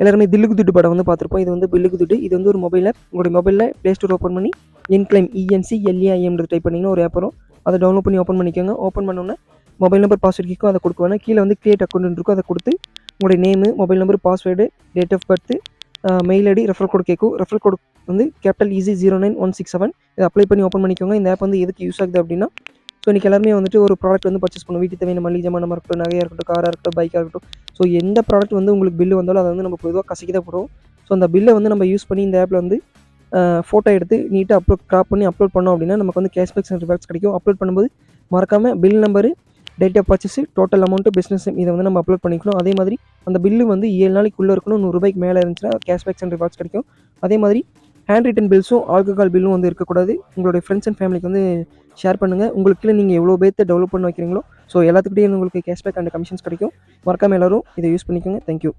எல்லாருமே தில்லுக்கு துட்டு படம் வந்து பார்த்துருப்போம். இது வந்து பில்லுக்கு துட்டு. இது வந்து ஒரு மொபைலில் உங்களுடைய மொபைலில் ப்ளே ஸ்டோர் ஓப்பன் பண்ணி இன்க்ளைம் இஎன்சி எல்ஏஐஎம்ன்றது டைப் பண்ணிங்கன்னா ஒரு ஆப் வரும். அதை டவுன்லோட் பண்ணி ஓப்பன் பண்ணிக்கோங்க. ஓப்பன் பண்ணோன்னே மொபைல் நம்பர் பாஸ்வேர்ட் கேட்கும் அதை கொடுக்க கீழே வந்து கிரியேட் அக்கௌண்ட் இருக்கும். அதை கொடுத்து உங்களுடைய name mobile number password date of birth mail ID refer code கேட்கும். ரெஃபர் கோட் வந்து capital EC zero nine one six seven இதை அப்ளை பண்ணி ஓப்பன் பண்ணிக்கோங்க. இந்த ஆப் வந்து எதுக்கு யூஸ் ஆகுது அப்படின்னா ஸோ இன்றைக்கி எல்லாருமே வந்துட்டு ஒரு ப்ராடக்ட் வந்து பர்ச்சேஸ் பண்ணுவோம். வீட்டுக்கு தேவையான மளிகை ஜாமான் இருக்கட்டும் நகையாக இருக்கட்டும் காராக இருக்கட்டும் பைக்காக இருக்கட்டும். ஸோ எந்த ப்ராடக்ட் வந்து உங்களுக்கு பில்லு வந்தாலும் அதை வந்து நம்ம பொதுவாக கசக்கி தான் போடுவோம். ஸோ அந்த பில்லை வந்து நம்ம யூஸ் பண்ணி இந்த ஆப்பில் வந்து ஃபோட்டோ எடுத்து நீட்டாக அப்லோட் க்ராப் பண்ணி அப்லோட் பண்ணோம் அப்படின்னா நமக்கு வந்து கேஷ்பேக்ஸ் அண்ட் ரிவார்ட்ஸ் கிடைக்கும். அப்லோட் பண்ணும்போது மறக்காமல் bill number date of purchase total amount business இதை வந்து நம்ம அப்லோட் பண்ணிக்கணும். அதே மாதிரி அந்த பில்லு வந்து ஏழு நாளைக்குள்ளே இருக்கணும். நூறுரூபாய்க்கு மேலே இருந்துச்சுன்னா கேஷ்பேக்ஸ் அண்ட் ரிவார்ட்ஸ் கிடைக்கும். அதே மாதிரி ஹேண்ட் ரிட்டன் பில்ஸும் ஆல்கஹால் பில்லும் வந்து இருக்கக்கூடாது. உங்களுடைய ஃப்ரெண்ட்ஸ் அண்ட் ஃபேமிலிக்கு வந்து ஷேர் பண்ணுங்கள் உங்களுக்கு நீங்கள் எவ்வளோ பேர்த்த டெவலப் பண்ண வைக்கிறீங்களோ ஸோ எல்லாத்துக்கிட்டையும் உங்களுக்கு கேஷ்பேக் அண்ட் கமிஷன்ஸ் கிடைக்கும். மறக்காமல் எல்லோரும் இதை யூஸ் பண்ணிக்கோங்க. தேங்க்யூ